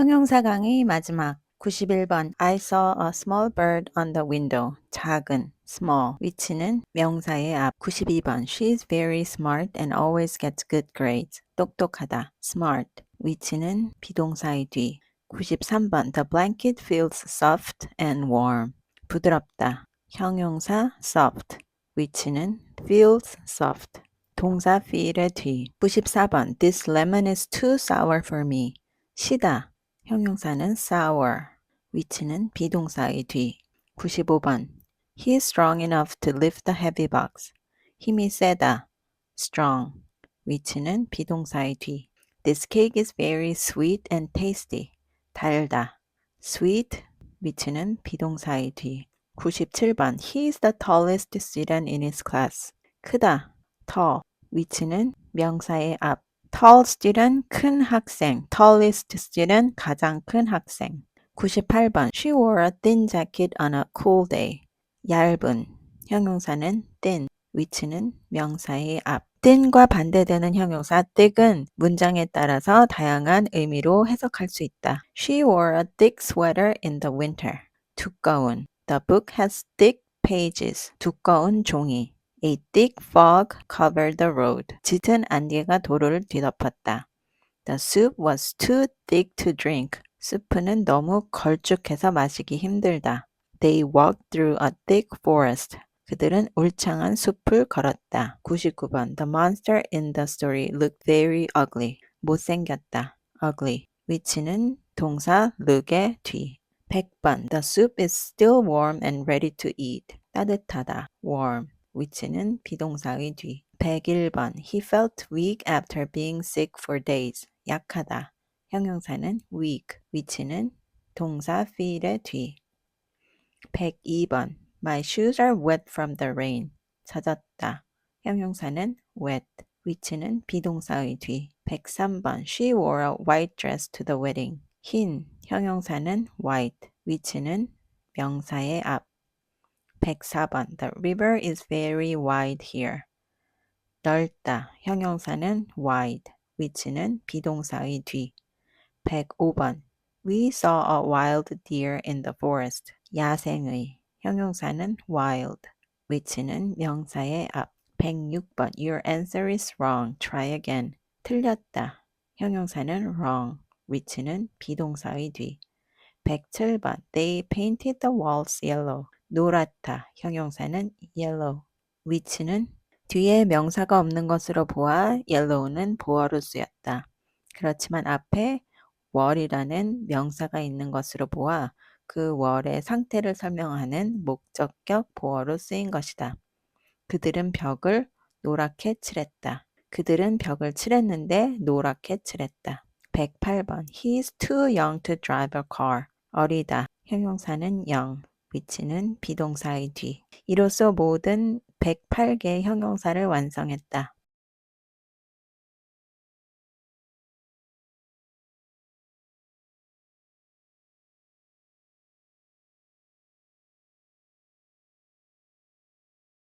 형용사 강의 마지막 91번 I saw a small bird on the window. 작은 small 위치는 명사의 앞 92번 She is very smart and always gets good grades. 똑똑하다 smart 위치는 비동사의 뒤 93번 The blanket feels soft and warm. 부드럽다 형용사 soft 위치는 feels soft 동사 feel의 뒤 94번 This lemon is too sour for me. 시다 형용사는 sour, 위치는 비동사의 뒤. 95번. He is strong enough to lift the heavy box. 힘이 세다. strong. 위치는 비동사의 뒤. This cake is very sweet and tasty. 달다. sweet. 위치는 비동사의 뒤. 97번. He is the tallest student in his class. 크다. tall. 위치는 명사의 앞. Tall student 큰 학생, tallest student 가장 큰 학생. 98번 She wore a thin jacket on a cool day. 얇은 형용사는 thin, 위치는 명사의 앞. thin과 반대되는 형용사 thick은 문장에 따라서 다양한 의미로 해석할 수 있다. She wore a thick sweater in the winter. 두꺼운 The book has thick pages. 두꺼운 종이. A thick fog covered the road. 짙은 안개가 도로를 뒤덮었다. The soup was too thick to drink. 스프는 너무 걸쭉해서 마시기 힘들다. They walked through a thick forest. 그들은 울창한 숲을 걸었다. 99번 The monster in the story looked very ugly. 못생겼다. ugly. 위치는 동사 look의 뒤. 100번 The soup is still warm and ready to eat. 따뜻하다. warm. 위치는 비동사의 뒤. 101번 He felt weak after being sick for days. 약하다. 형용사는 weak. 위치는 동사 feel의 뒤. 102번 My shoes are wet from the rain. 젖었다. 형용사는 wet. 위치는 비동사의 뒤. 103번 She wore a white dress to the wedding. 흰. 형용사는 white. 위치는 명사의 앞. 104번 The river is very wide here. 넓다. 형용사는 wide. 위치는 비동사의 뒤. 105번 We saw a wild deer in the forest. 야생의. 형용사는 wild. 위치는 명사의 앞. 106번 Your answer is wrong. Try again. 틀렸다. 형용사는 wrong. 위치는 비동사의 뒤. 107번 They painted the walls yellow. 노랗다. 형용사는 yellow. 위치는 뒤에 명사가 없는 것으로 보아 yellow는 보어로 쓰였다. 그렇지만 앞에 월이라는 명사가 있는 것으로 보아 그 월의 상태를 설명하는 목적격 보어로 쓰인 것이다. 그들은 벽을 노랗게 칠했다. 그들은 벽을 칠했는데 노랗게 칠했다. 108번 He is too young to drive a car. 어리다. 형용사는 young. 위치는 비동사의 뒤. 이로써 모든 108개의 형용사를 완성했다.